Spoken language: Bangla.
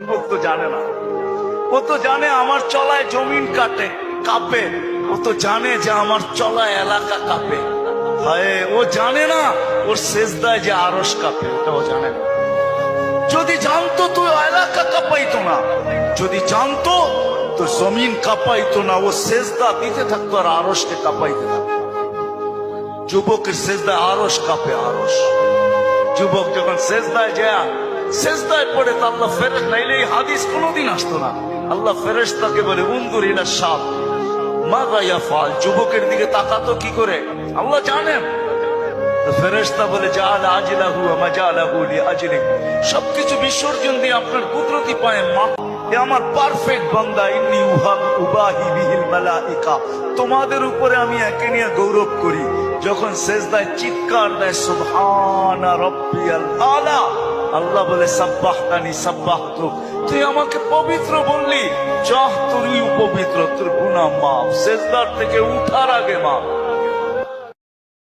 যুবক তো জানে না। ও তো জানে আমার চলায় জমিন কাটে, কাঁপে। ও তো জানে যে আমার চলায় এলাকা কাঁপে। হায়, ও জানে না, ওর যে আরস কাঁপে ও জানে না। যদি জানতো তো এলাকা কাঁপাইতো না, যদি জানতো তো জমিন কাঁপাইতো না, ও শেষদা দিতে থাকতো আর আরসকে কাঁপাইতে থাকতো। যুবকের শেষদায় আরস কাঁপে আরস যুবক যখন শেষদায় যায় শেষদায় পড়ে তো আল্লাহ ফেরেস নাইলে এই হাদিস কোনোদিন আসতো না। আল্লাহ ফেরেস তাকে বলে উন্দুর সাপ মা গাইয়া ফাল, যুবকের দিকে তাকাতো কি করে? আল্লাহ জানেন। তো ফেরেশতা বলে লিআজলি সবকিছু বিসর্জন দিয়ে আপনার কুদরতি পায়ে আমার পারফেক্ট বান্দা, ইন্নি উহাব উবাহি বিহিল তোমাদের উপরে আমি একে নিয়ে গৌরব করি। যখন সেজদায় চিৎকার দেয়, সুবহানা রাব্বিয়াল আলা। আল্লাহ বলে সাব্বাহ কানি সাব্বাহ তুই আমাকে পবিত্র বললি, যাহ তুই পবিত্র তোর গুনাহ মাফ। শেষদার থেকে উঠার আগে মাফ।